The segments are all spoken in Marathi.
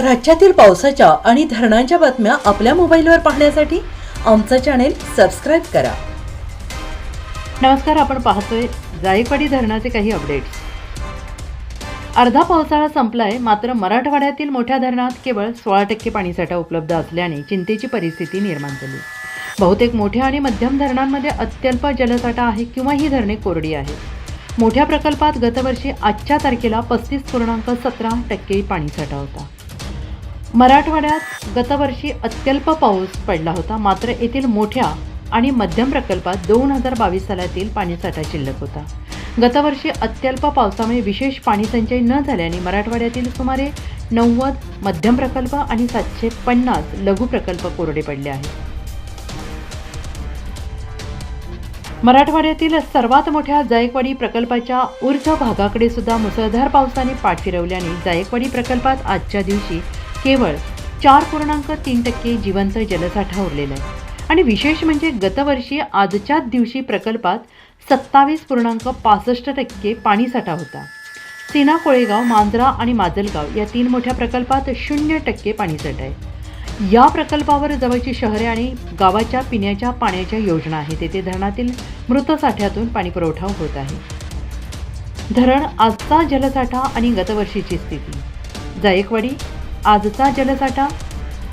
राज्यातील पावसाच्या आणि धरणांच्या बातम्या आपल्या मोबाईलवर पाहण्यासाठी आमचं चॅनेल सबस्क्राईब करा. नमस्कार आपण पाहतोय जायकवाडी धरणाचे काही अपडेट्स अर्धा पावसाळा संपलाय मात्र मराठवाड्यातील मोठ्या धरणात केवळ सोळा टक्के पाणीसाठा उपलब्ध असल्याने चिंतेची परिस्थिती निर्माण झाली. बहुतेक मोठ्या आणि मध्यम धरणांमध्ये अत्यल्प जलसाठा आहे किंवा ही धरणे कोरडी आहेत. मोठ्या प्रकल्पात गतवर्षी आजच्या तारखेला पस्तीस पूर्णांक सतरा टक्के पाणीसाठा होता. मराठवाड्यात गतवर्षी अत्यल्प पाऊस पडला होता. मात्र येथील मोठ्या आणि मध्यम प्रकल्पात दोन हजार बावीस सालातील पाणीसाठा शिल्लक होता. गतवर्षी अत्यल्प पावसामुळे विशेष पाणीसंचय न झाल्याने मराठवाड्यातील सुमारे नव्वद मध्यम प्रकल्प आणि सातशे पन्नास लघु प्रकल्प कोरडे पडले आहेत. मराठवाड्यातील सर्वात मोठ्या जायकवाडी प्रकल्पाच्या ऊर्ध्व भागाकडे सुद्धा मुसळधार पावसाने पाठ फिरवल्याने जायकवाडी प्रकल्पात आजच्या दिवशी केवळ चार पूर्णांक तीन टक्के जिवंत जलसाठा उरलेला आहे. आणि विशेष म्हणजे गतवर्षी आजच्याच दिवशी प्रकल्पात सत्तावीस पूर्णांक पासष्ट टक्के पाणीसाठा होता. सीना कोळेगाव मांजरा आणि माजलगाव या तीन मोठ्या प्रकल्पात शून्य टक्के पाणीसाठा आहे. या प्रकल्पावर जवळची शहरे आणि गावाच्या पिण्याच्या पाण्याच्या योजना आहेत. तेथे धरणातील मृतसाठ्यातून पाणीपुरवठा होत आहे. धरण आजचा जलसाठा आणि गतवर्षीची स्थिती. जायकवाडी आजचा जलसाठा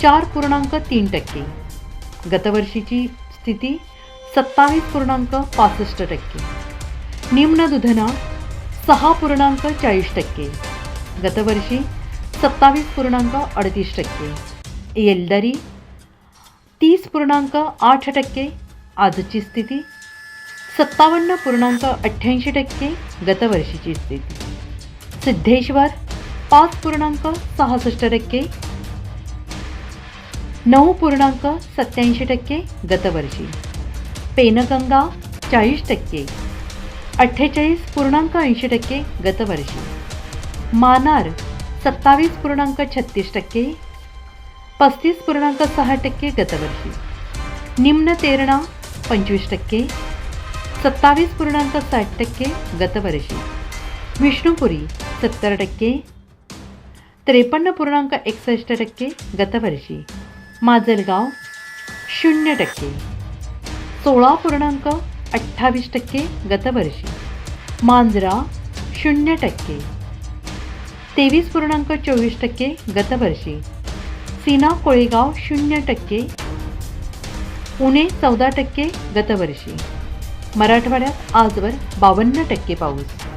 चार पूर्णांक तीन टक्के. गतवर्षीची स्थिती सत्तावीस पूर्णांक पासष्ट टक्के. निम्न दुधना सहा पूर्णांक चाळीस टक्के. गतवर्षी सत्तावीस पूर्णांक अडतीस टक्के. येलदरी तीस पूर्णांक आठ टक्के. आजची स्थिती सत्तावन्न पूर्णांक अठ्ठ्याऐंशी टक्के गतवर्षीची स्थिती. सिद्धेश्वर पाच पूर्णांक सहासष्ट टक्के नऊ पूर्णांक सत्याऐंशी टक्के गतवर्षी. पेनगंगा चाळीस टक्के अठ्ठेचाळीस पूर्णांक ऐंशी टक्के गतवर्षी. मानार सत्तावीस पूर्णांक छत्तीस टक्के पस्तीस पूर्णांक सहा टक्के गतवर्षी. निम्न तेरणा पंचवीस टक्के सत्तावीस पूर्णांक साठ टक्के गतवर्षी. विष्णुपुरी सत्तर टक्के त्रेपन्न पूर्णांक एकसष्ट टक्के गतवर्षी. माजलगाव शून्य टक्के. सोळा पूर्णांक अठ्ठावीस टक्के गतवर्षी. मांजरा शून्य टक्के. तेवीस पूर्णांक चोवीस टक्के गतवर्षी. सीना कोळेगाव शून्य टक्के. पुणे चौदा टक्के गतवर्षी. मराठवाड्यात आजवर बावन्न टक्के पाऊस.